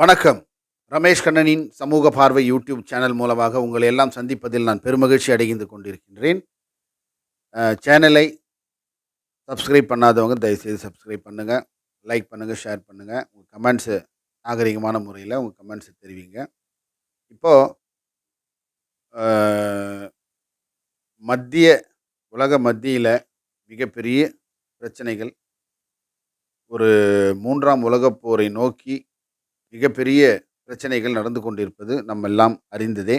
வணக்கம். ரமேஷ் கண்ணனின் சமூக பார்வை யூடியூப் சேனல் மூலமாக உங்களை எல்லாம் சந்திப்பதில் நான் பெருமகிழ்ச்சி அடைந்து கொண்டிருக்கின்றேன். சேனலை சப்ஸ்கிரைப் பண்ணாதவங்க தயவுசெய்து சப்ஸ்கிரைப் பண்ணுங்கள் லைக் பண்ணுங்கள் ஷேர் பண்ணுங்கள் உங்கள் கமெண்ட்ஸு நாகரிகமான முறையில் உங்கள் கமெண்ட்ஸை தெரிவிங்க. இப்போது மத்திய உலக மத்தியில் மிகப்பெரிய பிரச்சனைகள். ஒரு மூன்றாம் உலகப் போரை நோக்கி மிகப்பெரிய பிரச்சனைகள் நடந்து கொண்டிருப்பது நம்ம எல்லாம் அறிந்ததே.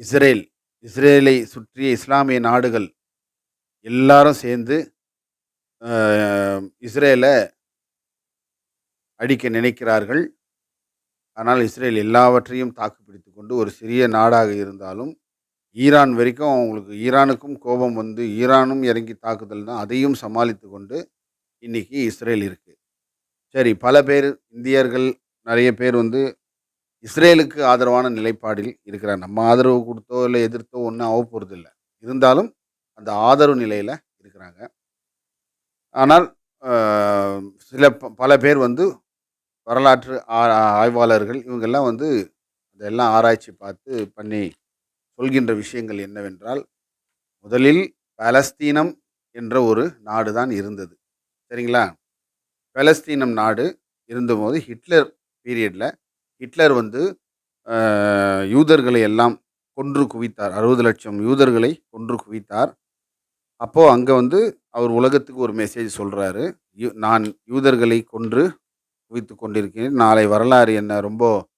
இஸ்ரேல் இஸ்ரேலை சுற்றிய இஸ்லாமிய நாடுகள் எல்லாரும் சேர்ந்து இஸ்ரேலை அடிக்க நினைக்கிறார்கள். ஆனால் இஸ்ரேல் எல்லாவற்றையும் தாக்குப்பிடித்து கொண்டு ஒரு சிறிய நாடாக இருந்தாலும் ஈரான் வரைக்கும் அவங்களுக்கு ஈரானுக்கும் கோபம் வந்து ஈரானும் இறங்கி தாக்குதல் தான் அதையும் சமாளித்து கொண்டு இன்னைக்கு இஸ்ரேல் இருக்குது சரி பல பேர் இந்தியர்கள் நிறைய பேர் வந்து இஸ்ரேலுக்கு ஆதரவான நிலைப்பாடில் இருக்கிறார் நம்ம ஆதரவு கொடுத்தோ இல்லை எதிர்த்தோ ஒன்றும் ஆக போகிறது இல்லை. இருந்தாலும் அந்த ஆதரவு நிலையில் இருக்கிறாங்க. ஆனால் சில பல பேர் வந்து வரலாற்று ஆ- ஆய்வாளர்கள் இவங்கெல்லாம் வந்து அதெல்லாம் ஆராய்ச்சி பார்த்து பண்ணி சொல்கின்ற விஷயங்கள் என்னவென்றால் முதலில் பலஸ்தீனம் என்ற ஒரு நாடு தான் இருந்தது. சரிங்களா? பலஸ்தீனம் நாடு இருந்தபோது ஹிட்லர் பீரியடில் ஹிட்லர் வந்து யூதர்களை எல்லாம் கொன்று குவித்தார். அறுபது லட்சம் யூதர்களை கொன்று குவித்தார். அப்போது அங்கே வந்து அவர் உலகத்துக்கு ஒரு மெசேஜ் சொல்கிறாரு நான் யூதர்களை கொன்று குவித்து கொண்டிருக்கிறேன். நாளை வரலாறு என்ன? ரொம்ப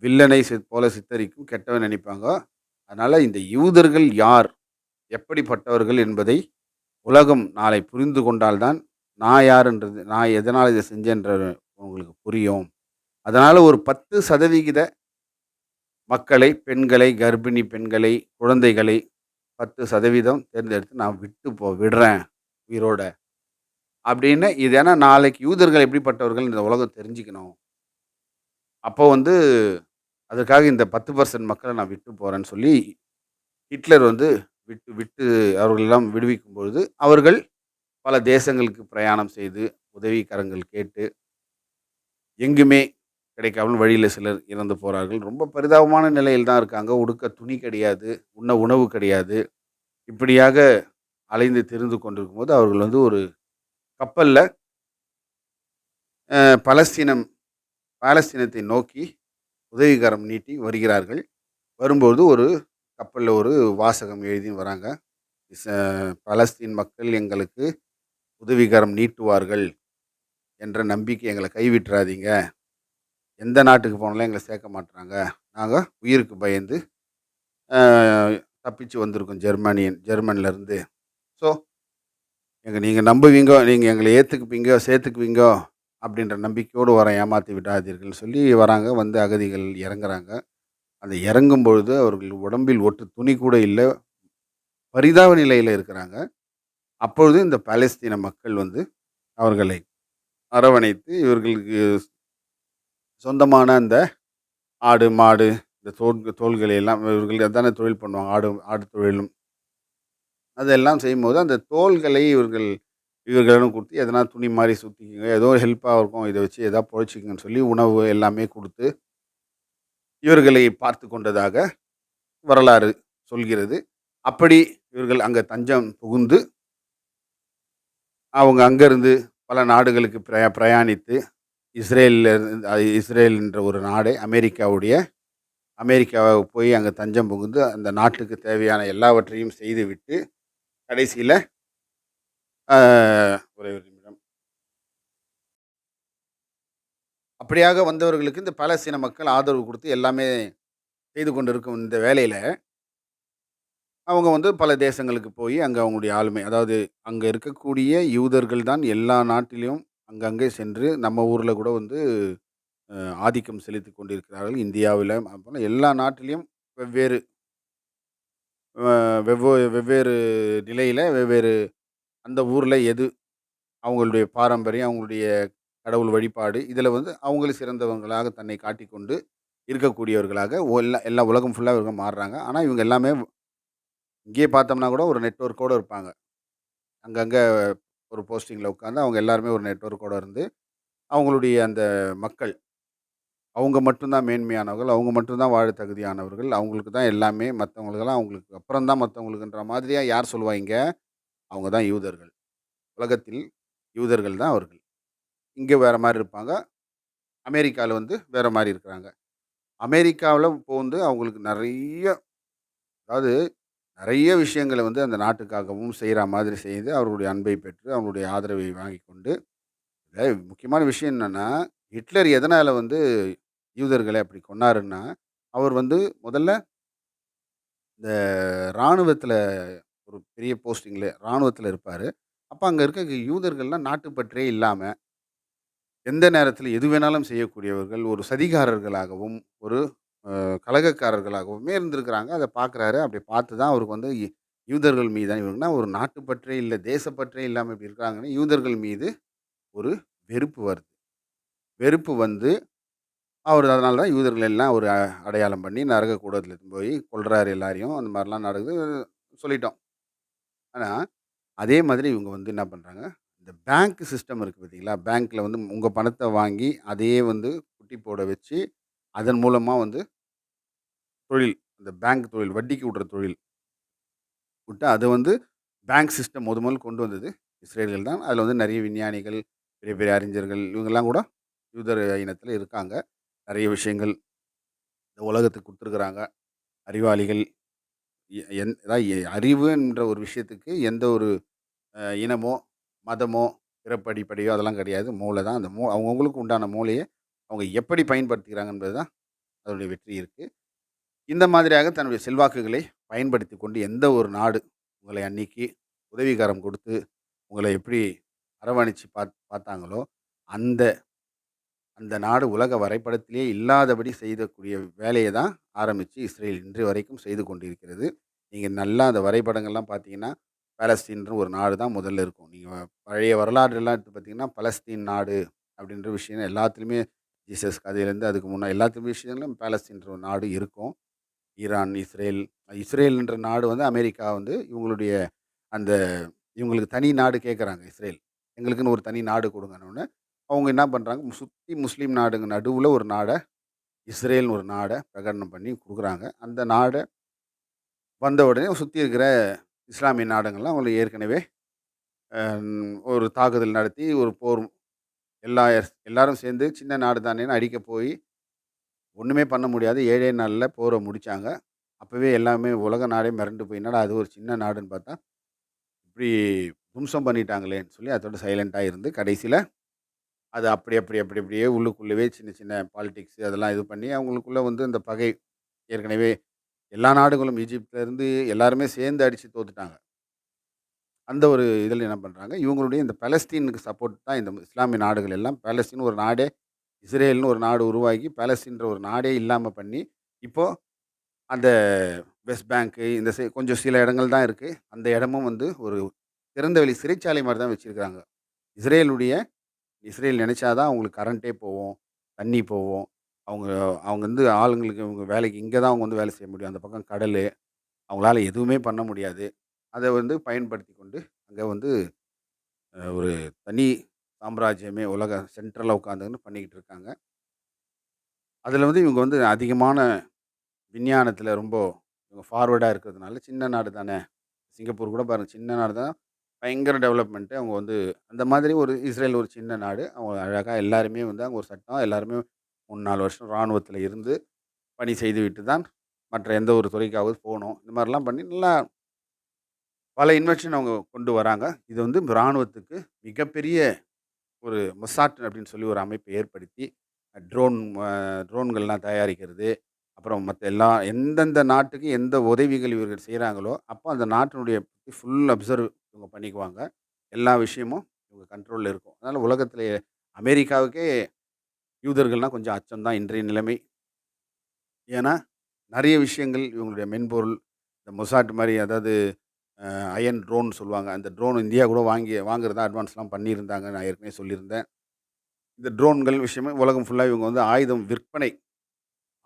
வில்லனை சி- போல சித்தரிக்கும் கெட்டவன் நினைப்பாங்க. அதனால் இந்த யூதர்கள் யார்? எப்படிப்பட்டவர்கள் என்பதை உலகம் நாளை புரிந்து கொண்டால்தான் நான் யாருன்றது நான் எதனால் இதை செஞ்சேன்ற உங்களுக்கு புரியும். அதனால் ஒரு பத்து சதவிகித மக்களை பெண்களை கர்ப்பிணி பெண்களை குழந்தைகளை பத்து சதவீதம் தேர்ந்தெடுத்து நான் விட்டு போ விடுறேன் உயிரோட. அப்படின்னு இது ஏன்னா நாளைக்கு யூதர்கள் எப்படிப்பட்டவர்கள் இந்த உலகம் தெரிஞ்சுக்கணும். அப்போ வந்து அதுக்காக இந்த பத்து பர்சன்ட் மக்களை நான் விட்டு போகிறேன்னு சொல்லி ஹிட்லர் வந்து விட்டு விட்டு அவர்களெல்லாம் விடுவிக்கும் பொழுது அவர்கள் பல தேசங்களுக்கு பிரயாணம் செய்து உதவிக்கரங்கள் கேட்டு எங்குமே கிடைக்காமல் வழியில் சிலர் இறந்து போகிறார்கள் ரொம்ப பரிதாபமான நிலையில் தான் இருக்காங்க. உடுக்க துணி கிடையாது உண்ண உணவு கிடையாது. இப்படியாக அலைந்து தெரிந்து கொண்டிருக்கும் போது அவர்கள் வந்து ஒரு கப்பலில் பலஸ்தீனம் பாலஸ்தீனத்தை நோக்கி உதவிகரம் நீட்டி வருகிறார்கள். வரும்போது ஒரு கப்பலில் ஒரு வாசகம் எழுதி வராங்க. பலஸ்தீன் மக்கள் எங்களுக்கு உதவிகரம் நீட்டுவார்கள் என்ற நம்பிக்கை எங்களை கைவிட்டுறாதீங்க. எந்த நாட்டுக்கு போனாலும் எங்களை சேர்க்க மாட்டுறாங்க நாங்கள் உயிருக்கு பயந்து தப்பிச்சு வந்திருக்கோம் ஜெர்மனியன் ஜெர்மனிலேருந்து ஸோ எங்கள் நீங்கள் நம்புவீங்க நீங்கள் எங்களை ஏற்றுக்குப்பீங்க சேர்த்துக்குவீங்க அப்படின்ற நம்பிக்கையோடு வர ஏமாற்றி விடாதீர்கள் சொல்லி வராங்க. வந்து அகதிகள் இறங்குறாங்க. அந்த இறங்கும் பொழுது அவர்கள் உடம்பில் ஒட்டு துணி கூட இல்லை. பரிதாப நிலையில் இருக்கிறாங்க. அப்பொழுது இந்த பாலஸ்தீன மக்கள் வந்து அவர்களை அரவணைத்து இவர்களுக்கு சொந்தமான அந்த ஆடு மாடு இந்த தோல் தோள்களை எல்லாம் இவர்கள் தானே தொழில் பண்ணுவாங்க ஆடு ஆடு தொழிலும். அதெல்லாம் செய்யும்போது அந்த தோள்களை இவர்கள் இவர்களிடம் கொடுத்து எதனா துணி மாதிரி சுற்றிக்கிங்க ஏதோ ஹெல்ப்பாக இருக்கும் இதை வச்சு எதாவது பொழைச்சிக்கங்கன்னு சொல்லி உணவு எல்லாமே கொடுத்து இவர்களை பார்த்து கொண்டதாக வரலாறு சொல்கிறது. அப்படி இவர்கள் அங்கே தஞ்சம் புகுந்து அவங்க அங்கேருந்து பல நாடுகளுக்கு பிரயா பிரயாணித்து இஸ்ரேலில் இருந்து இஸ்ரேல் என்ற ஒரு நாடே அமெரிக்காவுடைய அமெரிக்காவை போய் அங்கே தஞ்சம் புகுந்து அந்த நாட்டுக்கு தேவையான எல்லாவற்றையும் செய்துவிட்டு கடைசியில் ஒரே ஒரு நிமிடம். அப்படியாக வந்தவர்களுக்கு இந்த பாலஸ்தீன மக்கள் ஆதரவு கொடுத்து எல்லாமே செய்து கொண்டிருக்கும் இந்த வேலையில் அவங்க வந்து பல தேசங்களுக்கு போய் அங்கே அவங்களுடைய ஆளுமை அதாவது அங்கே இருக்கக்கூடிய யூதர்கள் தான் எல்லா நாட்டிலையும் அங்கங்கே சென்று நம்ம ஊரில் கூட வந்து ஆதிக்கம் செலுத்தி கொண்டிருக்கிறார்கள். இந்தியாவில் அப்புறம் எல்லா நாட்டிலையும் வெவ்வேறு வெவ்வோ வெவ்வேறு நிலையில் வெவ்வேறு அந்த ஊரில் எது அவங்களுடைய பாரம்பரியம் அவங்களுடைய கடவுள் வழிபாடு இதில் வந்து அவங்களும் சிறந்தவங்களாக தன்னை காட்டிக்கொண்டு இருக்கக்கூடியவர்களாக எல்லா எல்லா உலகம் ஃபுல்லாக இவங்க மாறுறாங்க. ஆனால் இவங்க எல்லாமே இங்கேயே பார்த்தோம்னா கூட ஒரு நெட்ஒர்க்கோடு இருப்பாங்க. அங்கங்கே ஒரு போஸ்டிங்கில் உட்காந்து அவங்க எல்லாருமே ஒரு நெட்ஒர்க்கோடு இருந்து அவங்களுடைய அந்த மக்கள் அவங்க மட்டும்தான் மேன்மையானவர்கள். அவங்க மட்டும்தான் வாழ தகுதியானவர்கள். அவங்களுக்கு தான் எல்லாமே மற்றவங்களுக்கெல்லாம் அவங்களுக்கு அப்புறம் தான் மற்றவங்களுக்குன்ற மாதிரியாக யார் சொல்லுவாங்க அவங்க தான் யூதர்கள். உலகத்தில் யூதர்கள் தான் அவர்கள். இங்கே வேறு மாதிரி இருப்பாங்க. அமெரிக்காவில் வந்து வேறு மாதிரி இருக்கிறாங்க. அமெரிக்காவில் இப்போ வந்து அவங்களுக்கு நிறைய அதாவது நிறைய விஷயங்கள வந்து அந்த நாட்டுக்காகவும் செய்கிற மாதிரி செய்து அவர்களுடைய அன்பை பெற்று, அவங்களுடைய ஆதரவை வாங்கிக் கொண்டு, இதுல முக்கியமான விஷயம் என்னென்னா ஹிட்லர் எதனால் வந்து யூதர்களை அப்படி கொன்னாருன்னா, அவர் வந்து முதல்ல இந்த இராணுவத்தில் ஒரு பெரிய போஸ்டிங்கில் இராணுவத்தில் இருப்பார். அப்போ அங்கே இருக்க யூதர்கள்லாம் நாட்டுப்பற்றே இல்லாமல் எந்த நேரத்தில் எது வேணாலும் செய்யக்கூடியவர்கள், ஒரு சதிகாரர்களாகவும், ஒரு கலகக்காரர்களாகவுமே இருந்திருக்கிறாங்க. அதை பார்க்குறாரு. அப்படி பார்த்து தான் அவருக்கு வந்து யூ யூதர்கள் மீதான இவங்கன்னா ஒரு நாட்டுப்பற்றே இல்லை தேசப்பற்றே இல்லாமல் இப்படி இருக்கிறாங்கன்னு யூதர்கள் மீது ஒரு வெறுப்பு வருது. வெறுப்பு வந்து அவர் அதனால தான் யூதர்கள் எல்லாம் ஒரு அடையாளம் பண்ணி நரக போய் கொல்றாரு எல்லாரையும். அந்த மாதிரிலாம் நடக்குது சொல்லிட்டோம். ஆனால் அதே மாதிரி இவங்க வந்து என்ன பண்ணுறாங்க இந்த பேங்க் சிஸ்டம் இருக்குது பார்த்தீங்களா? பேங்க்கில் வந்து உங்கள் பணத்தை வாங்கி, அதையே வந்து குட்டி போட வச்சு, அதன் மூலமாக வந்து தொழில், இந்த பேங்க் தொழில், வட்டிக்கு விடுற தொழில். விட்டு அதை வந்து பேங்க் சிஸ்டம் முத முதல் கொண்டு வந்தது இஸ்ரேல்கள் தான். அதில் வந்து நிறைய விஞ்ஞானிகள், பெரிய பெரிய அறிஞர்கள் இவங்கெல்லாம் கூட யூதர் இனத்தில் இருக்காங்க. நிறைய விஷயங்கள் இந்த உலகத்துக்கு கொடுத்துருக்குறாங்க அறிவாளிகள். எ அதாவது அறிவுன்ற ஒரு விஷயத்துக்கு எந்த ஒரு இனமோ, மதமோ, பிறப்படிப்படியோ அதெல்லாம் கிடையாது. மூளை தான். அந்த மூ அவங்கவுங்களுக்கு உண்டான மூளைய அவங்க எப்படி பயன்படுத்துகிறாங்க என்பது தான் அதனுடைய வெற்றி இருக்குது இந்த மாதிரியாக தன்னுடைய செல்வாக்குகளை பயன்படுத்தி கொண்டு எந்த ஒரு நாடு உங்களை அன்னைக்கு உதவிகாரம் கொடுத்து, உங்களை எப்படி அரவணைச்சு பாத் பார்த்தாங்களோ, அந்த அந்த நாடு உலக வரைபடத்திலேயே இல்லாதபடி செய்தக்கூடிய வேலையை தான் ஆரம்பித்து இஸ்ரேல் இன்று வரைக்கும் செய்து கொண்டிருக்கிறது. நீங்கள் நல்லா அந்த வரைபடங்கள்லாம் பார்த்தீங்கன்னா, பாலஸ்தீன்ற ஒரு நாடு தான் முதல்ல இருக்கும். நீங்கள் பழைய வரலாறுலாம் எடுத்து பார்த்தீங்கன்னா, பலஸ்தீன் நாடு அப்படின்ற விஷயம் எல்லாத்துலேயுமே ஜீசஸ் கதையிலேருந்து அதுக்கு முன்னே எல்லாத்து விஷயங்களும் பேலஸ்தீன்ற ஒரு நாடு இருக்கும். ஈரான், இஸ்ரேல் இஸ்ரேல்ன்ற நாடு வந்து அமெரிக்கா வந்து இவங்களுடைய அந்த இவங்களுக்கு தனி நாடு கேட்குறாங்க இஸ்ரேல். எங்களுக்குன்னு ஒரு தனி நாடு கொடுங்கன்னு அவங்க என்ன பண்ணுறாங்க சுற்றி முஸ்லீம் நாடுங்க நடுவில் ஒரு நாடை இஸ்ரேல்னு ஒரு நாடை பிரகடனம் பண்ணி கொடுக்குறாங்க அந்த நாடை வந்த உடனே சுற்றி இருக்கிற இஸ்லாமிய நாடுங்கள்லாம் அவங்கள ஏற்கனவே ஒரு தாக்குதல் நடத்தி ஒரு போர் எல்லா எல்லாரும் சேர்ந்து சின்ன நாடு தானேன்னு அடிக்க போய், ஒன்றுமே பண்ண முடியாது. ஏழே நாளில் போரை முடித்தாங்க அப்போவே எல்லாமே உலக நாடே மிரண்டு போயினால அது ஒரு சின்ன நாடுன்னு பார்த்தா, இப்படி தும்சம் பண்ணிட்டாங்களேன்னு சொல்லி அதோட சைலண்ட்டாக இருந்து கடைசியில் அது அப்படி அப்படி அப்படி அப்படியே உள்ளுக்குள்ளவே சின்ன சின்ன பாலிடிக்ஸ் அதெல்லாம் இது பண்ணி அவங்களுக்குள்ளே வந்து அந்த பகை ஏற்கனவே எல்லா நாடுகளும் ஈஜிப்ட்ல இருந்து எல்லாருமே சேர்ந்து அடித்து தோத்துட்டாங்க. அந்த ஒரு இதில் என்ன பண்ணுறாங்க இவங்களுடைய இந்த பலஸ்தீனுக்கு சப்போர்ட் தான் இந்த இஸ்லாமிய நாடுகள் எல்லாம். பலஸ்தீன் ஒரு நாடே இஸ்ரேல்னு ஒரு நாடு உருவாக்கி, பலஸ்தீன்ற ஒரு நாடே இல்லாமல் பண்ணி, இப்போது அந்த வெஸ்ட் பேங்க்கு இந்த சை கொஞ்சம் சில இடங்கள் தான் இருக்குது அந்த இடமும் வந்து ஒரு திறந்தவெளி சிறைச்சாலை மாதிரி தான் வச்சிருக்காங்க. இஸ்ரேலுடைய இஸ்ரேல் நினச்சா தான் அவங்களுக்கு கரண்ட்டே போவோம் தண்ணி போவோம் அவங்க அவங்க வந்து ஆளுங்களுக்கு இவங்க வேலைக்கு இங்கே தான் அவங்க வந்து வேலை செய்ய முடியும். அந்த பக்கம் கடல் அவங்களால எதுவுமே பண்ண முடியாது. அதை வந்து பயன்படுத்தி கொண்டு அங்கே வந்து ஒரு தனி சாம்ராஜ்யமே உலக சென்ட்ரலில் உட்காந்துன்னு பண்ணிக்கிட்டு இருக்காங்க. அதில் வந்து இவங்க வந்து அதிகமான விஞ்ஞானத்தில் ரொம்ப இவங்க ஃபார்வேர்டாக இருக்கிறதுனால, சின்ன நாடு தானே. சிங்கப்பூர் கூட பாருங்க சின்ன நாடு தான். பயங்கர டெவலப்மெண்ட்டு அவங்க வந்து அந்த மாதிரி ஒரு இஸ்ரேல் ஒரு சின்ன நாடு. அவங்க அழகாக எல்லாருமே வந்து அங்கே ஒரு சட்டம் எல்லாருமே 3, 4 வருஷம் இராணுவத்தில் இருந்து பணி செய்துவிட்டு தான் மற்ற எந்த ஒரு துறைக்காவது போகணும் இந்த மாதிரிலாம் பண்ணி நல்லா பல இன்வென்ஷன் அவங்க கொண்டு வராங்க. இது வந்து ராணுவத்துக்கு மிகப்பெரிய ஒரு மொசாட் அப்படின்னு சொல்லி ஒரு அமைப்பை ஏற்படுத்தி, ட்ரோன் ட்ரோன்கள்லாம் தயாரிக்கிறது. அப்புறம் மற்ற எல்லா எந்தெந்த நாட்டுக்கு எந்த உதவிகள் இவர்கள் செய்கிறாங்களோ அப்போ அந்த நாட்டினுடைய ஃபுல் அப்சர்வ் இவங்க பண்ணிக்குவாங்க. எல்லா விஷயமும் இவங்க கண்ட்ரோலில் இருக்கும். அதனால் உலகத்தில் அமெரிக்காவுக்கே யூதர்கள்னா கொஞ்சம் அச்சம் தான் இன்றைய நிலைமை. ஏன்னா, நிறைய விஷயங்கள் இவங்களுடைய மென்பொருள், இந்த மொசாட் மாதிரி அதாவது அயன் ட்ரோன் சொல்லுவாங்க. அந்த ட்ரோன் இந்தியா கூட வாங்கி வாங்குறதா அட்வான்ஸ்லாம் பண்ணியிருந்தாங்க. நான் ஏற்கனவே சொல்லியிருந்தேன். இந்த ட்ரோன்கள் விஷயமே உலகம் ஃபுல்லாக இவங்க வந்து ஆயுதம் விற்பனை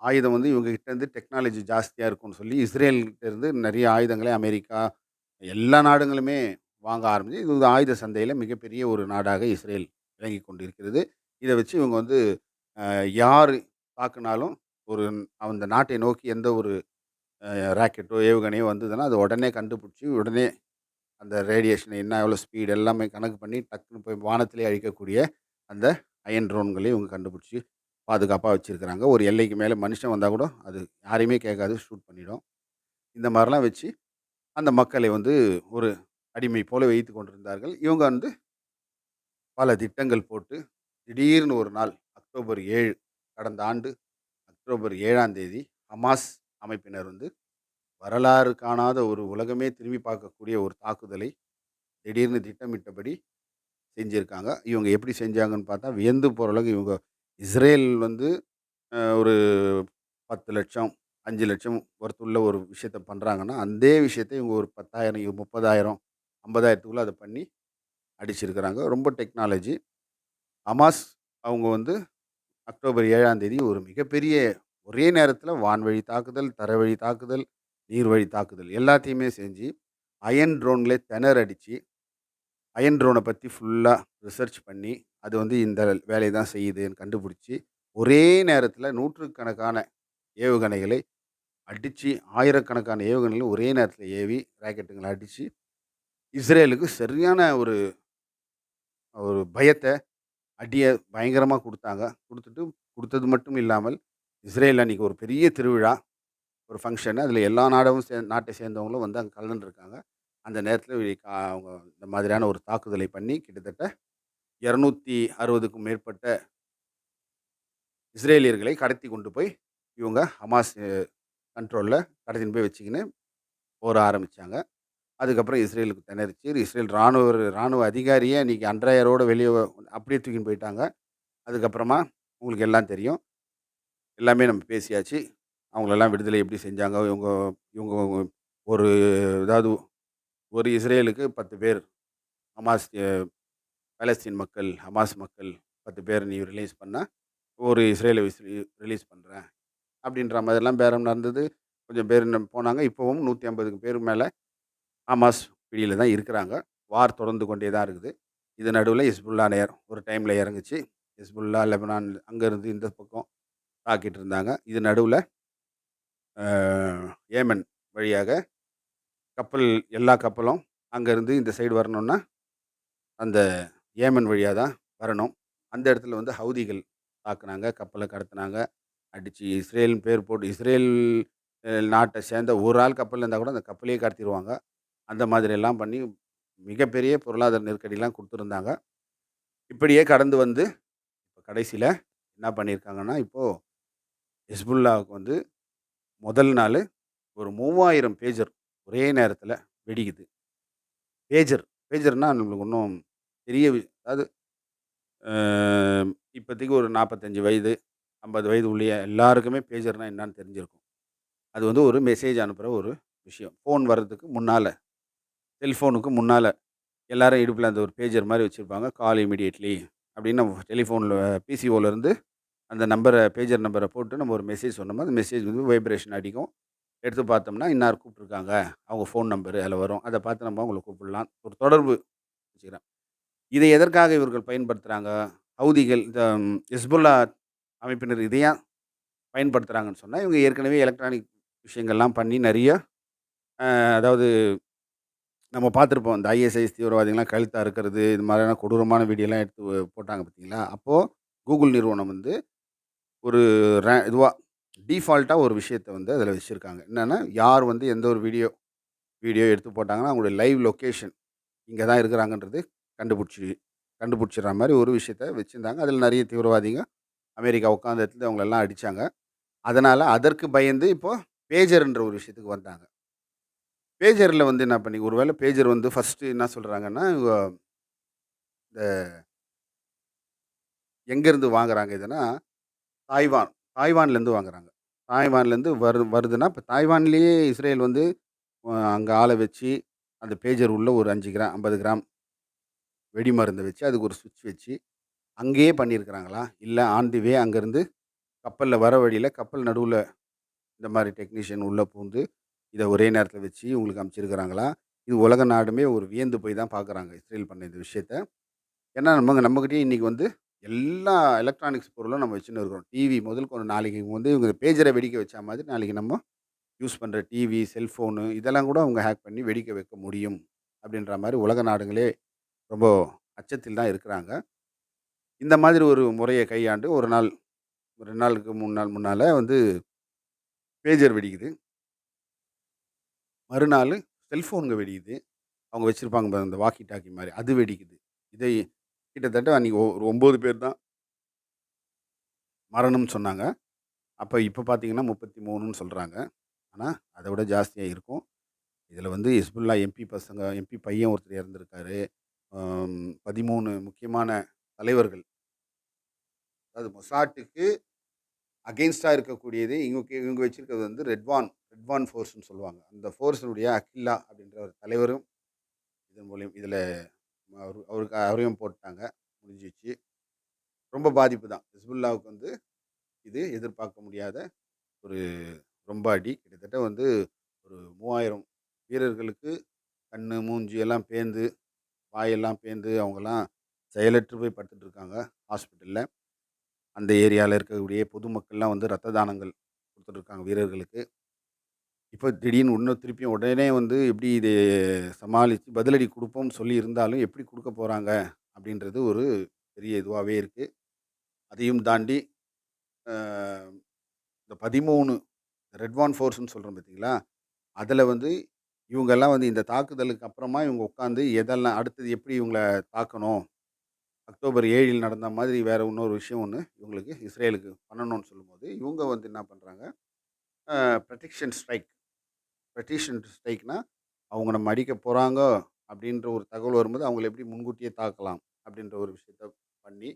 ஆயுதம் வந்து இவங்ககிட்ட இருந்து டெக்னாலஜி ஜாஸ்தியாக இருக்கும்னு சொல்லி இஸ்ரேல்கிட்ட இருந்து ஆயுதங்களை அமெரிக்கா, எல்லா நாடுகளுமே வாங்க ஆரம்பிச்சு, இது வந்து ஆயுத சந்தையில் மிகப்பெரிய ஒரு நாடாக இஸ்ரேல் விளங்கிக் கொண்டிருக்கிறது. இதை வச்சு இவங்க வந்து யார் தாக்குனாலும் ஒரு அந்த நாட்டை நோக்கி எந்த ஒரு ராக்கெட்டோ, ஏவுகணையோ வந்ததுன்னா, அது உடனே கண்டுபிடிச்சி உடனே அந்த ரேடியேஷன் என்ன எவ்வளோ ஸ்பீடு எல்லாமே கணக்கு பண்ணி டக்குன்னு போய் வானத்திலே அழிக்கக்கூடிய அந்த அயன் ட்ரோன்களையும் இவங்க கண்டுபிடிச்சி பாதுகாப்பாக வச்சுருக்கிறாங்க ஒரு எல்லைக்கு மேலே மனுஷன் வந்தால் கூட அது யாரையுமே கேட்காது. ஷூட் பண்ணிடும். இந்த மாதிரிலாம் வச்சு அந்த மக்களை வந்து ஒரு அடிமை போல வைத்து கொண்டிருந்தார்கள். இவங்க வந்து பல திட்டங்கள் போட்டு திடீர்னு ஒரு நாள் அக்டோபர் ஏழு கடந்த ஆண்டு அக்டோபர் ஏழாம் தேதி ஹமாஸ் அமைப்பினர் வந்து வரலாறு காணாத ஒரு உலகமே திரும்பி பார்க்கக்கூடிய ஒரு தாக்குதலை திடீர்னு திட்டமிட்டபடி செஞ்சுருக்காங்க இவங்க எப்படி செஞ்சாங்கன்னு பார்த்தா, வியந்து போகிற அளவுக்கு இவங்க இஸ்ரேல் வந்து ஒரு பத்து லட்சம் அஞ்சு லட்சம் ஒருத்துள்ள ஒரு விஷயத்த பண்ணுறாங்கன்னா அதே விஷயத்தை இவங்க ஒரு பத்தாயிரம் முப்பதாயிரம் ஐம்பதாயிரத்துக்குள்ளே அதை பண்ணி அடிச்சிருக்கிறாங்க. ரொம்ப டெக்னாலஜி. அமாஸ் அவங்க வந்து அக்டோபர் ஏழாம் தேதி ஒரு மிகப்பெரிய ஒரே நேரத்தில் வான்வழி தாக்குதல், தரைவழி தாக்குதல், நீர்வழி தாக்குதல் எல்லாத்தையுமே செஞ்சு அயன் ட்ரோன்களே அடித்து அயன் ட்ரோனை பற்றி ஃபுல்லாக ரிசர்ச் பண்ணி, அது வந்து இந்த வேலையை தான் செய்யுதுன்னு கண்டுபிடிச்சி ஒரே நேரத்தில் நூற்றுக்கணக்கான ஏவுகணைகளை அடித்து ஆயிரக்கணக்கான ஏவுகணைகளை ஒரே நேரத்தில் ஏவி ராக்கெட்டுங்களை அடித்து இஸ்ரேலுக்கு சரியான ஒரு ஒரு பயத்தை அடியை பயங்கரமாக கொடுத்தாங்க. கொடுத்துட்டு கொடுத்தது மட்டும் இல்லாமல், இஸ்ரேலில் அன்றைக்கி ஒரு பெரிய திருவிழா, ஒரு ஃபங்க்ஷன் அதில் எல்லா நாடும் சே நாட்டை சேர்ந்தவங்களும் வந்து அங்க கலந்துருக்காங்க. அந்த நேரத்தில் அவங்க இந்த மாதிரியான ஒரு தாக்குதலை பண்ணி கிட்டத்தட்ட 260க்கும் மேற்பட்ட இஸ்ரேலியர்களை கடத்தி கொண்டு போய் இவங்க ஹமாஸ் கண்ட்ரோலில் கடத்தின்னு போய் வச்சுக்கின்னு போர ஆரம்பித்தாங்க அதுக்கப்புறம் இஸ்ரேலுக்கு திணறிச்சு. இஸ்ரேல் ராணுவ ராணுவ அதிகாரியே இன்றைக்கி அன்றையரோடு வெளியே அப்படியே தூக்கின்னு போயிட்டாங்க. அதுக்கப்புறமா உங்களுக்கு எல்லாம் தெரியும். எல்லாமே நம்ம பேசியாச்சு. அவங்களெல்லாம் விடுதலை எப்படி செஞ்சாங்க? இவங்க இவங்க ஒரு அதாவது ஒரு இஸ்ரேலுக்கு 10 பேர் ஹமாஸ் பலஸ்தீன் பாலஸ்தீன் மக்கள், ஹமாஸ் மக்கள் பத்து பேர் நீ ரிலீஸ் பண்ணால் ஒரு இஸ்ரேலை ரிலீஸ் பண்ணுறேன் அப்படின்ற மாதிரிலாம் பேரம் நடந்தது. கொஞ்சம் பேர் போனாங்க இப்போவும் நூற்றி ஐம்பதுக்கு பேர் மேலே ஹமாஸ் பிடியில் தான் இருக்கிறாங்க. வார் தொடர்ந்து கொண்டே தான் இருக்குது. இது நடுவில் ஹிஸ்புல்லா நேர் ஒரு டைமில் இறங்குச்சு. ஹிஸ்புல்லா, லெபனான் அங்கேருந்து இந்த பக்கம் தாக்கிட்டு இருந்தாங்க. இது நடுவில் ஏமன் வழியாக கப்பல் எல்லா கப்பலும் அங்கேருந்து இந்த சைடு வரணும்னா, அந்த ஏமன் வழியாக தான் வரணும். அந்த இடத்துல வந்து ஹவுதிகள் தாக்குனாங்க. கப்பலை கடத்துனாங்க. அடித்து இஸ்ரேல் பேர் போட்டு இஸ்ரேல் நாட்டை சேர்ந்த ஒரு ஆள் கப்பலில் இருந்தால் கூட அந்த கப்பலையே கடத்திடுவாங்க அந்த மாதிரியெல்லாம் பண்ணி மிகப்பெரிய பொருளாதார நெருக்கடிலாம் கொடுத்துருந்தாங்க இப்படியே கடந்து வந்து இப்போ கடைசியில் என்ன பண்ணியிருக்காங்கன்னா, இப்போது ஹிஸ்புல்லாவுக்கு வந்து முதல் நாள் ஒரு 3000 பேஜர் ஒரே நேரத்தில் வெடிக்குது. பேஜர் பேஜர்னால் நம்மளுக்கு ஒன்றும் பெரிய அதாவது இப்போதைக்கு ஒரு 45 வயது, 50 வயது உள்ளிய எல்லாருக்குமே பேஜர்னால் என்னன்னு தெரிஞ்சிருக்கும். அது வந்து ஒரு மெசேஜ் அனுப்புகிற ஒரு விஷயம். ஃபோன் வர்றதுக்கு முன்னால் செல்ஃபோனுக்கு முன்னால் எல்லோரும் இடுப்புல அந்த ஒரு பேஜர் மாதிரி வச்சுருப்பாங்க கால் இமீடியட்லி அப்படின்னு நம்ம டெலிஃபோனில் பிசிஓலேருந்து அந்த நம்பரை பேஜர் நம்பரை போட்டு நம்ம ஒரு மெசேஜ் சொன்னோம்னா, அந்த மெசேஜ் வந்து வைப்ரேஷன் அடிக்கும். எடுத்து பார்த்தோம்னா, இன்னார் கூப்பிட்ருக்காங்க அவங்க ஃபோன் நம்பரு அதில் வரும். அதை பார்த்து நம்ம அவங்களை கூப்பிடலாம். ஒரு தொடர்பு வச்சுக்கிறேன். இதை எதற்காக இவர்கள் பயன்படுத்துகிறாங்க ஹவுதிகள் இந்த ஹிஸ்புல்லா அமைப்பினர் இதையா பயன்படுத்துகிறாங்கன்னு சொன்னால் இவங்க ஏற்கனவே எலக்ட்ரானிக் விஷயங்கள்லாம் பண்ணி நிறைய அதாவது நம்ம பார்த்துருப்போம். இந்த ஐஎஸ்ஐஎஸ் தீவிரவாதிகள்லாம் கழுத்த அறுக்கிறது, இது மாதிரியான கொடூரமான வீடியோலாம் எடுத்து போட்டாங்க பார்த்தீங்களா? அப்போது கூகுள் நிறுவனம் வந்து ஒரு ரே இதுவாக டிஃபால்ட்டாக ஒரு விஷயத்த வந்து அதில் வச்சுருக்காங்க. என்னென்னா யார் வந்து எந்த ஒரு வீடியோ வீடியோ எடுத்து போட்டாங்கன்னா, அவங்களுடைய லைவ் லொக்கேஷன் இங்கே தான் இருக்கிறாங்கன்றது கண்டுபிடிச்சி கண்டுபிடிச்சிடுற மாதிரி ஒரு விஷயத்த வச்சுருந்தாங்க. அதில் நிறைய தீவிரவாதிங்க அமெரிக்கா உட்காந்த இடத்துல அவங்களெல்லாம் அடித்தாங்க அதனால் அதற்கு பயந்து இப்போது பேஜர்ன்ற ஒரு விஷயத்துக்கு வந்தாங்க. பேஜரில் வந்து என்ன பண்ணி ஒருவேளை பேஜர் வந்து ஃபஸ்ட்டு என்ன சொல்கிறாங்கன்னா இந்த எங்கேருந்து வாங்குறாங்க இதுனா தாய்வான் தாய்வான்லேருந்து வாங்குறாங்க. தாய்வான்லேருந்து வரு வருதுன்னா, இப்போ தாய்வான்லேயே இஸ்ரேல் வந்து அங்கே ஆளை வச்சு, அந்த பேஜர் உள்ள ஒரு அஞ்சு கிராம் 50 கிராம் வெடி மருந்து வச்சு, அதுக்கு ஒரு சுவிட்ச் வச்சு, அங்கேயே பண்ணியிருக்கிறாங்களா? இல்லை ஆன் தி வே அங்கேருந்து கப்பலில் வர வழியில் கப்பல் நடுவில் இந்த மாதிரி டெக்னீஷியன் உள்ளே பூந்து, இதை ஒரே நேரத்தில் வச்சு உங்களுக்கு அனுப்பிச்சிருக்கிறாங்களா? இது உலக நாடுமே ஒரு வியந்து போய் தான் பார்க்குறாங்க. இஸ்ரேல் பண்ண இந்த விஷயத்த. ஏன்னா, நம்ம நம்மக்கிட்டே இன்னைக்கு வந்து எல்லா எலக்ட்ரானிக்ஸ் பொருளும் நம்ம வச்சுன்னு இருக்கிறோம். டிவி முதல் கொண்டு நாளைக்கு வந்து இவங்க பேஜரை வெடிக்க வச்ச மாதிரி நாளைக்கு நம்ம யூஸ் பண்ணுற டிவி, செல்ஃபோனு இதெல்லாம் கூட அவங்க ஹேக் பண்ணி வெடிக்க வைக்க முடியும். அப்படின்ற மாதிரி உலக நாடுகளே ரொம்ப அச்சத்தில் தான் இருக்கிறாங்க. இந்த மாதிரி ஒரு முறையை கையாண்டு ஒரு நாள் ரெண்டு நாளுக்கு மூணு நாள் முன்னால் வந்து பேஜர் வெடிக்குது. மறுநாள் செல்ஃபோனுங்க வெடிக்குது. அவங்க வச்சுருப்பாங்க அந்த வாக்கி டாக்கி மாதிரி அது வெடிக்குது. இதை கிட்டத்தட்ட அன்றைக்கி ஒரு 9 பேர் தான் மரணம்னு சொன்னாங்க. அப்போ இப்போ பார்த்தீங்கன்னா 33ன்னு சொல்றாங்க. ஆனா, அத விட ஜாஸ்தியாக இருக்கும். இதில் வந்து ஹிஸ்புல்லா எம்பி பசங்க எம்பி பையன் ஒருத்தர் இறந்துருக்காரு பதிமூணு முக்கியமான தலைவர்கள். அதாவது மொசாட்டுக்கு அகெயின்ஸ்டாக இருக்கக்கூடியது இவங்க இவங்க வச்சுருக்கிறது வந்து ரெட்வான் ரெட்வான் ஃபோர்ஸ்னு சொல்லுவாங்க. அந்த ஃபோர்ஸினுடைய அகில்லா அப்படின்ற ஒரு தலைவரும் இதன் மூலியம் இதில் அவரு அவருக்கு அவரையும் போட்டாங்க. முடிஞ்சிச்சு ரொம்ப பாதிப்பு தான். ஹிஸ்புல்லாவுக்கு வந்து இது எதிர்பார்க்க முடியாத ஒரு ரொம்ப அடி. கிட்டத்தட்ட வந்து ஒரு 3000 வீரர்களுக்கு கண் மூஞ்சி எல்லாம் பேந்து, வாயெல்லாம் பேந்து அவங்கெல்லாம் செயலற்று போய் படுத்துட்டு இருக்காங்க ஹாஸ்பிட்டலில் அந்த ஏரியாவில் இருக்கக்கூடிய பொதுமக்கள்லாம் வந்து ரத்த தானங்கள் கொடுத்துட்ருக்காங்க வீரர்களுக்கு. இப்போ திடீர்னு இன்னும் திருப்பியும் உடனே வந்து எப்படி இது சமாளித்து பதிலடி கொடுப்போம்னு சொல்லி இருந்தாலும், எப்படி கொடுக்க போகிறாங்க அப்படின்றது ஒரு பெரிய இதுவாகவே இருக்குது அதையும் தாண்டி இந்த 13 ரெட்வான் ஃபோர்ஸ்னு சொல்கிறோம் பார்த்தீங்களா? அதில் வந்து இவங்கெல்லாம் வந்து இந்த தாக்குதலுக்கு அப்புறமா இவங்க உட்காந்து எதெல்லாம் அடுத்தது எப்படி இவங்களை தாக்கணும்? அக்டோபர் ஏழில் நடந்த மாதிரி வேறு இன்னொரு விஷயம் ஒன்று இவங்களுக்கு இஸ்ரேலுக்கு பண்ணணும்னு சொல்லும்போது, இவங்க வந்து என்ன பண்ணுறாங்க ப்ரொடெக்ஷன் ஸ்ட்ரைக். பெட்டிஷன் ஸ்ட்ரைக்னா, அவங்க நம்ம அடிக்க போகிறாங்க அப்படின்ற ஒரு தகவல் வரும்போது, அவங்கள எப்படி முன்கூட்டியே தாக்கலாம் அப்படின்ற ஒரு விஷயத்த பண்ணி,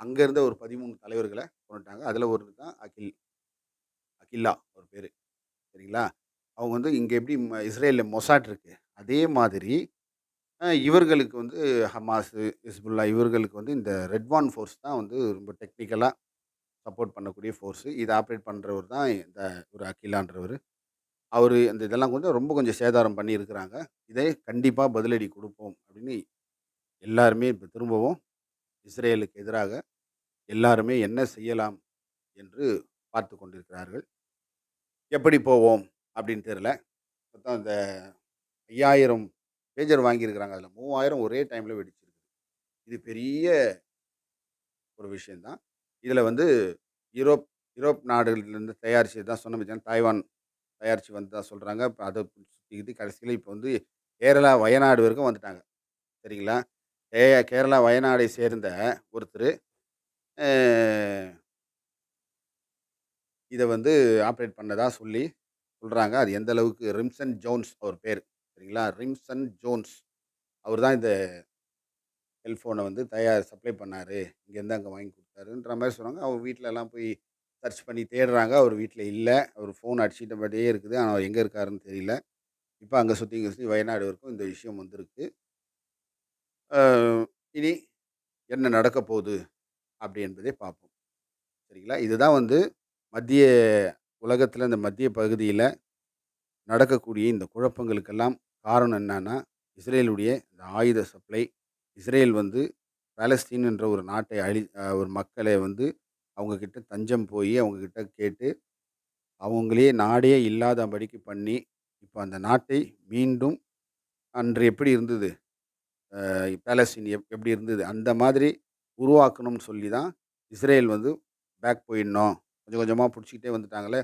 அங்கேருந்த ஒரு பதிமூணு தலைவர்களை கொண்டுட்டாங்க அதில் ஒரு தான் அகில் அகில்லா ஒரு பேர் சரிங்களா? அவங்க வந்து இங்கே எப்படி ம மொசாட் இருக்கு. அதே மாதிரி இவர்களுக்கு வந்து ஹமாஸு, ஹிஸ்புல்லா இவர்களுக்கு வந்து இந்த ரெட்வான் ஃபோர்ஸ் தான் வந்து ரொம்ப டெக்னிக்கலாக சப்போர்ட் பண்ணக்கூடிய ஃபோர்ஸு. இதை ஆப்ரேட் பண்ணுறவர் தான் இந்த ஒரு அகிலான்றவர் அவர் அந்த இதெல்லாம் கொஞ்சம் ரொம்ப கொஞ்சம் சேதாரம் பண்ணியிருக்கிறாங்க. இதை கண்டிப்பாக பதிலடி கொடுப்போம் அப்படின்னு எல்லாருமே இப்போ திரும்பவும் இஸ்ரேலுக்கு எதிராக எல்லாருமே என்ன செய்யலாம் என்று பார்த்து கொண்டிருக்கிறார்கள். எப்படி போவோம் அப்படின்னு தெரில மொத்தம் இந்த 5000 பேஜர் வாங்கியிருக்கிறாங்க. அதில் மூவாயிரம் ஒரே டைமில் வெடிச்சிருக்கு. இது பெரிய ஒரு விஷயந்தான் இதில் வந்து யூரோப் யூரோப் நாடுகளிலிருந்து தயாரிச்சது தான் சொன்ன தாய்வான் தயாரித்து வந்ததாக சொல்கிறாங்க இப்போ அதை இது கடைசியில இப்போ வந்து கேரளா, வயநாடு வரைக்கும் வந்துட்டாங்க. சரிங்களா? கே கேரளா, வயநாடை சேர்ந்த ஒருத்தர் இதை வந்து ஆப்ரேட் பண்ணதாக சொல்லி சொல்கிறாங்க அது எந்த அளவுக்கு ரிம்சன் ஜோன்ஸ் அவர் பேர் சரிங்களா? ரிம்சன் ஜோன்ஸ். அவர் தான் இந்த செல்ஃபோனை வந்து தயார் சப்ளை பண்ணாரு. இங்கேருந்து அங்கே வாங்கி கொடுத்தாருன்ற மாதிரி சொன்னாங்க. அவர் வீட்டிலலாம் போய் சர்ச் பண்ணி தேடுறாங்க. அவர் வீட்டில் இல்லை அவர் ஃபோன் அடிச்சிட்டபடியே இருக்குது. ஆனால் அவர் எங்கே இருக்காருன்னு தெரியல. இப்போ அங்கே சுற்றி இங்கே சுற்றி வயநாடு வரைக்கும் இந்த விஷயம் வந்திருக்கு. இனி என்ன நடக்க போகுது அப்படி என்பதை பார்ப்போம். சரிங்களா? இதுதான் வந்து மத்திய உலகத்தில் இந்த மத்திய பகுதியில் நடக்கக்கூடிய இந்த குழப்பங்களுக்கெல்லாம் காரணம் என்னன்னா, இஸ்ரேலுடைய இந்த ஆயுத சப்ளை. இஸ்ரேல் வந்து பாலஸ்தீன் என்ற ஒரு நாட்டை அழி ஒரு மக்களை வந்து அவங்கக்கிட்ட தஞ்சம் போய் அவங்கக்கிட்ட கேட்டு, அவங்களே நாடே இல்லாதபடிக்கு பண்ணி, இப்போ அந்த நாட்டை மீண்டும் அன்று எப்படி இருந்தது? பேலஸ்டீன் எப் எப்படி இருந்தது? அந்த மாதிரி உருவாக்கணும்னு சொல்லி தான் இஸ்ரேல் வந்து பேக் போயிடணும். கொஞ்சம் கொஞ்சமாக பிடிச்சிக்கிட்டே வந்துட்டாங்களே.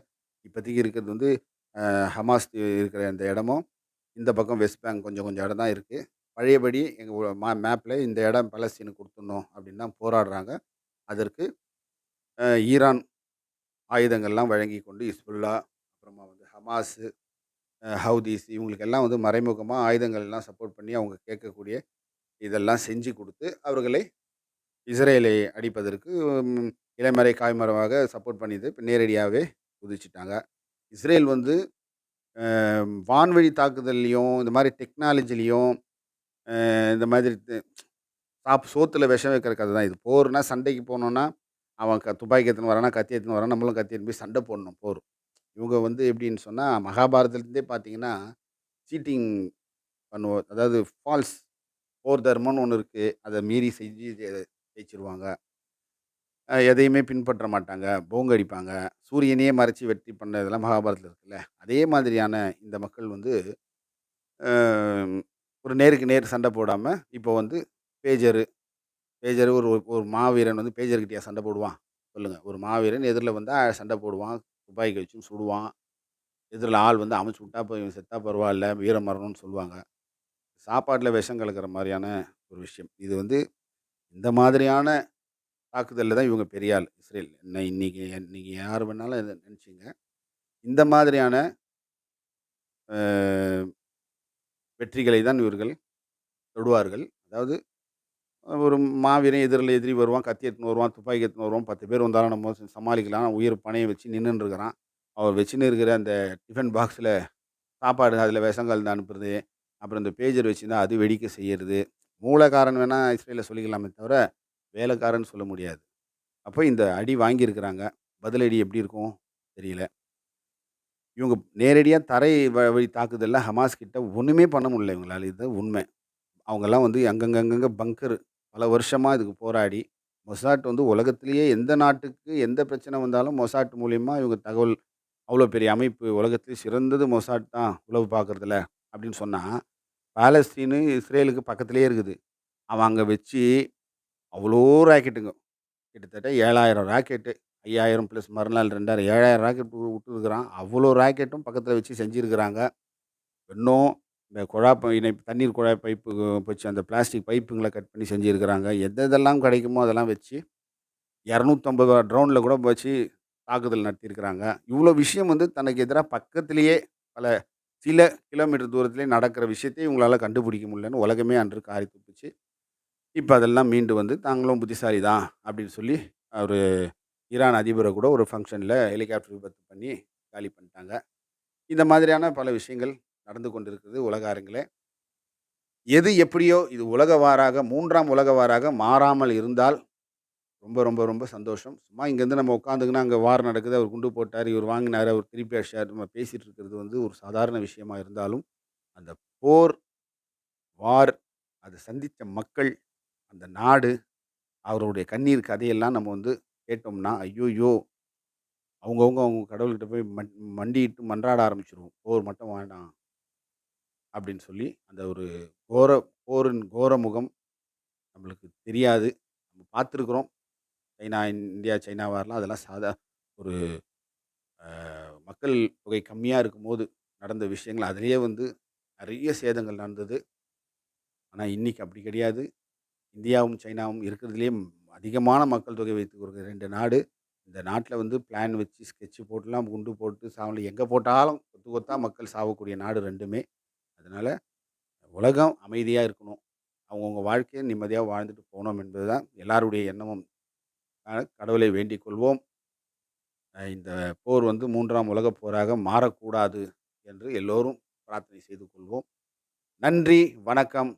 இப்போதைக்கு இருக்கிறது வந்து ஹமாஸ் இருக்கிற அந்த இடமும், இந்த பக்கம் வெஸ்ட் பேங்க் கொஞ்சம் கொஞ்சம் இடம் தான் இருக்குது பழையபடி எங்கள் மேப்பில் மா இந்த இடம் பலஸ்தீனுக்கு கொடுத்துடணும் அப்படின்னு தான் போராடுறாங்க. அதற்கு ஈரான் ஆயுதங்கள்லாம் வழங்கி கொண்டு இஸ்புல்லா அப்புறமா வந்து ஹமாஸு, ஹவுதீஸ் ஹவுதீஸ் இவங்களுக்கெல்லாம் வந்து மறைமுகமாக ஆயுதங்கள்லாம் சப்போர்ட் பண்ணி அவங்க கேட்கக்கூடிய இதெல்லாம் செஞ்சு கொடுத்து அவர்களை இஸ்ரேலை அடிப்பதற்கு இளமறை காய்மரமாக சப்போர்ட் பண்ணிது இப்போ நேரடியாகவே குதிச்சிட்டாங்க இஸ்ரேல் வந்து வான்வழி தாக்குதல்லையும் இந்த மாதிரி டெக்னாலஜிலையும் இந்த மாதிரி சாப் சோத்தில் விஷம் வைக்கிற கதை தான் இது. போர்னால் சண்டைக்கு போனோன்னா அவன் க துப்பாக்கி எடுத்துன்னு வரானா, கத்தி எடுத்துன்னு வரான் நம்மளும் கத்தி எடுத்து போய் சண்டை போடணும் போர். இவங்க வந்து எப்படின்னு சொன்னால் மகாபாரதத்துலேருந்தே பார்த்தீங்கன்னா, சீட்டிங் பண்ணுவோம். அதாவது ஃபால்ஸ் போர் தர்மம்னு ஒன்று இருக்குது அதை மீறி செஞ்சு ஜெயிச்சிருவாங்க எதையுமே பின்பற்ற மாட்டாங்க. போங்க அடிப்பாங்க. சூரியனையே மறைச்சி வெற்றி பண்ணதெல்லாம் மகாபாரதத்தில் இருக்குல்ல. அதே மாதிரியான இந்த மக்கள் வந்து ஒரு நேருக்கு நேர் சண்டை போடாமல் இப்போ வந்து பேஜரு பேஜர் ஒரு ஒரு மாவீரன் வந்து பேஜர் சண்டை போடுவான்? சொல்லுங்கள் ஒரு மாவீரன் எதிரில் வந்தால் சண்டை போடுவான். துப்பாக்கி வச்சு சுடுவான். எதிரில் ஆள் வந்து அமைச்சு விட்டா, போய் செத்தா பரவாயில்ல வீர மரணம்னு சொல்லுவாங்க. சாப்பாட்டில் விஷம் கலக்கிற மாதிரியான ஒரு விஷயம். இது வந்து இந்த மாதிரியான தாக்குதலில் தான் இவங்க பெரிய ஆள், இஸ்ரேல். என்ன இன்னைக்கு இன்னைக்கு யார் வேணாலும் இதை நினச்சிங்க இந்த மாதிரியான வெற்றிகளை தான் இவர்கள் தொடுவார்கள். அதாவது ஒரு மாவீரன் எதிரில் எதிரி வருவான், கத்தி எடுத்துன்னு வருவான், துப்பாக்கி எடுத்துன்னு வருவான். 10 பேர் வந்தாலும் நம்ம சமாளிக்கலாம். உயிர் பணையை வச்சு நின்றுருக்கிறான் அவர் வச்சுன்னு இருக்கிற அந்த டிஃபன் பாக்ஸில் சாப்பாடு அதில் விஷம் கலந்து அனுப்புறது. அப்புறம் இந்த பேஜர் வச்சிருந்தா அது வெடிக்க செய்கிறது மூலக்காரன் வேணால் இஸ்ரேலில் சொல்லிக்கலாமே தவிர, வேலைக்காரன் சொல்ல முடியாது. அப்போ இந்த அடி வாங்கியிருக்கிறாங்க. பதிலடி எப்படி இருக்கும்? தெரியல. இவங்க நேரடியாக தரை வழி தாக்குதலில் ஹமாஸ் கிட்ட ஒன்றுமே பண்ண முடியல இவங்களால் இதுதான் உண்மை. அவங்கெல்லாம் வந்து அங்கங்க பங்கரு பங்கர் பல வருஷமாக இதுக்கு போராடி, மொசாட் வந்து உலகத்திலேயே எந்த நாட்டுக்கு எந்த பிரச்சனை வந்தாலும் மொசாட் மூலியமாக இவங்க தகவல் அவ்வளோ பெரிய அமைப்பு உலகத்திலே சிறந்தது மொசாட் தான் உளவு பார்க்குறதுல அப்படின்னு சொன்னால் பாலஸ்தீனு இஸ்ரேலுக்கு பக்கத்துலேயே இருக்குது. அவன் அங்கே வச்சு அவ்வளோ ராக்கெட்டுங்க. கிட்டத்தட்ட 7000 ராக்கெட்டு. ஐயாயிரம் ப்ளஸ் மறுநாள் 2000 7000 ராக்கெட் விட்டுருக்குறான் அவ்வளோ ராக்கெட்டும் பக்கத்தில் வச்சு செஞ்சிருக்கிறாங்க. இன்னும் இந்த குழா பை இணைப்பு தண்ணீர் குழாய் பைப்பு வச்சு அந்த பிளாஸ்டிக் பைப்புங்களை கட் பண்ணி செஞ்சுருக்கிறாங்க எது எதெல்லாம் கிடைக்குமோ அதெல்லாம் வச்சு இரநூத்தம்பது ட்ரோனில் கூட வச்சு தாக்குதல் நடத்தியிருக்கிறாங்க. இவ்வளோ விஷயம் வந்து தனக்கு எதிராக பக்கத்திலேயே பல சில கிலோமீட்டர் தூரத்திலே நடக்கிற விஷயத்தை இவங்களால் கண்டுபிடிக்க முடியலன்னு உலகமே அன்று காரி துப்பிச்சு இப்போ அதெல்லாம் மீண்டு வந்து தாங்களும் புத்திசாலி தான் அப்படின்னு சொல்லி ஒரு ஈரான் அதிபரை கூட ஒரு ஃபங்க்ஷனில் ஹெலிகாப்டர் விபத்து பண்ணி காலி பண்ணிட்டாங்க. இந்த மாதிரியான பல விஷயங்கள் நடந்து கொண்டிருக்கிறது உலக அரங்கிலே. எது எப்படியோ இது உலகவாராக மூன்றாம் உலகவாராக மாறாமல் இருந்தால் ரொம்ப ரொம்ப ரொம்ப சந்தோஷம். சும்மா இங்கேருந்து நம்ம உட்காந்துக்கினா அங்கே வார் நடக்குது. அவர் குண்டு போட்டார் இவர் வாங்கினார் அவர் திருப்பி அடிச்சார் நம்ம பேசிகிட்டு இருக்கிறது வந்து ஒரு சாதாரண விஷயமா இருந்தாலும், அந்த போர், வார் அது சந்தித்த மக்கள், அந்த நாடு, அவருடைய கண்ணீர் கதையெல்லாம் நம்ம வந்து கேட்டோம்னா, ஐயோயோ அவங்கவுங்க அவங்க கடவுள்கிட்ட போய் மண் மண்டியிட்டு மன்றாட ஆரம்பிச்சிருவோம் போர் மட்டும் வேண்டாம். அப்படின்னு சொல்லி அந்த ஒரு கோர போரின் கோர முகம் நம்மளுக்கு தெரியாது. நம்ம பார்த்துருக்குறோம். சைனா, இந்தியா, சைனா வார்லாம் அதெல்லாம் சாதா ஒரு மக்கள் தொகை கம்மியாக இருக்கும்போது நடந்த விஷயங்கள். அதிலேயே வந்து நிறைய சேதங்கள் நடந்தது. ஆனால் இன்றைக்கி அப்படி கிடையாது. இந்தியாவும், சைனாவும் இருக்கிறதுலேயே அதிகமான மக்கள் தொகை வைத்துக்கொள்கிற 2 நாடு. இந்த நாட்டில் வந்து பிளான் வச்சு ஸ்கெட்சு போட்டுலாம் குண்டு போட்டு சாவல எங்கே போட்டாலும் கொத்து கொத்தா மக்கள் சாவக்கூடிய நாடு ரெண்டுமே அதனால் உலகம் அமைதியாக இருக்கணும். அவங்கவுங்க வாழ்க்கையை நிம்மதியாக வாழ்ந்துட்டு போனோம் என்பது தான் எல்லாருடைய எண்ணமும். கடவுளை வேண்டிக் கொள்வோம். இந்த போர் வந்து மூன்றாம் உலகப் போராக மாறக்கூடாது என்று எல்லோரும் பிரார்த்தனை செய்து கொள்வோம். நன்றி, வணக்கம்.